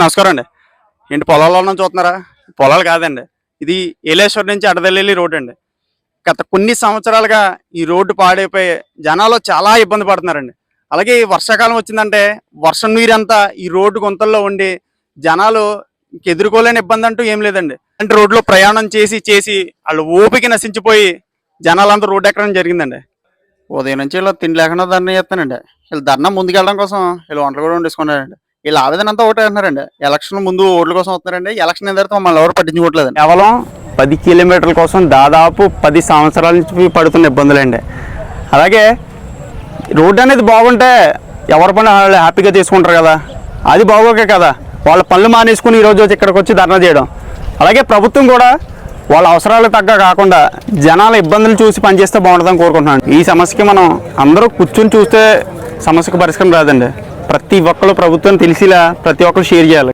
నమస్కారం అండి. ఏంటి పొలాల్లో ఉన్నాం చూస్తున్నారా? పొలాలు కాదండి. ఇది ఏలేశ్వర్ నుంచి అడదల్లి రోడ్ అండి. గత కొన్ని సంవత్సరాలుగా ఈ రోడ్డు పాడైపోయి జనాలు చాలా ఇబ్బంది పడుతున్నారండి. అలాగే ఈ వర్షాకాలం వచ్చిందంటే వర్షం నీరంతా ఈ రోడ్డు గుంతల్లో ఉండి జనాలు ఎదుర్కోలేని ఇబ్బంది అంటూ ఏం లేదండి. అంటే రోడ్లో ప్రయాణం చేసి చేసి వాళ్ళు ఓపిక నశించిపోయి జనాలంతా రోడ్డు ఎక్కడం జరిగిందండి. ఉదయం నుంచి వీళ్ళు తిండి లేకుండా ధర్నా చేస్తానండి వీళ్ళు ధర్నా ముందుకెళ్ళడం కోసం వీళ్ళు వంటలు కూడా వండేసుకున్నారండి. వీళ్ళ ఆవేదన అంతా ఒకటే అంటున్నారండి. ఎలక్షన్ ముందు ఓట్ల కోసం వస్తున్నారండి. ఎలక్షన్ అయిన తర్వాత మమ్మల్ని ఎవరు పట్టించుకోవట్లేదండి. కేవలం పది కిలోమీటర్ల కోసం దాదాపు పది సంవత్సరాల నుంచి పడుతున్న ఇబ్బందులండి. అలాగే రోడ్డు అనేది బాగుంటే ఎవరి పని వాళ్ళు హ్యాపీగా తీసుకుంటారు కదా. అది బాగోకే కదా. వాళ్ళ పనులు మానేసుకుని ఈరోజు వచ్చి ఇక్కడికి వచ్చి ధర్నా చేయడం. అలాగే ప్రభుత్వం కూడా వాళ్ళ అవసరాలకు తగ్గ కాకుండా జనాల ఇబ్బందులు చూసి పనిచేస్తే బాగుంటుందని కోరుకుంటున్నాను. ఈ సమస్యకి మనం అందరూ కూర్చుని చూస్తే సమస్యకు పరిష్కారం రాదండి. ప్రతి ఒక్కరు ప్రభుత్వం తెలిసిలా ప్రతి ఒక్కరు షేర్ చేయాలి.